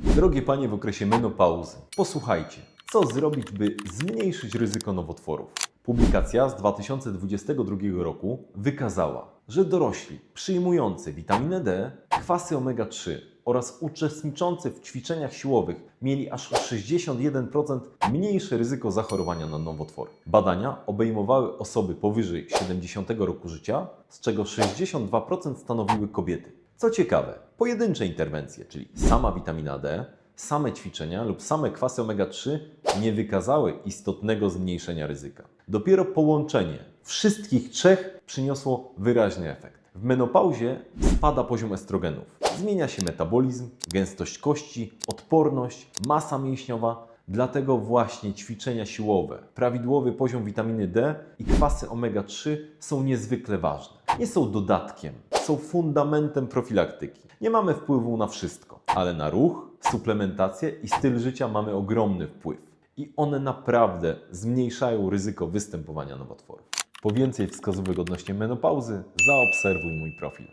Drogie panie w okresie menopauzy, posłuchajcie, co zrobić, by zmniejszyć ryzyko nowotworów. Publikacja z 2022 roku wykazała, że dorośli przyjmujący witaminę D, kwasy omega-3 oraz uczestniczący w ćwiczeniach siłowych mieli aż o 61% mniejsze ryzyko zachorowania na nowotwory. Badania obejmowały osoby powyżej 70 roku życia, z czego 62% stanowiły kobiety. Co ciekawe, pojedyncze interwencje, czyli sama witamina D, same ćwiczenia lub same kwasy omega-3 nie wykazały istotnego zmniejszenia ryzyka. Dopiero połączenie wszystkich trzech przyniosło wyraźny efekt. W menopauzie spada poziom estrogenów, zmienia się metabolizm, gęstość kości, odporność, masa mięśniowa. Dlatego właśnie ćwiczenia siłowe, prawidłowy poziom witaminy D i kwasy omega-3 są niezwykle ważne. Nie są dodatkiem, są fundamentem profilaktyki. Nie mamy wpływu na wszystko, ale na ruch, suplementację i styl życia mamy ogromny wpływ. I one naprawdę zmniejszają ryzyko występowania nowotworów. Po więcej wskazówek odnośnie menopauzy zaobserwuj mój profil.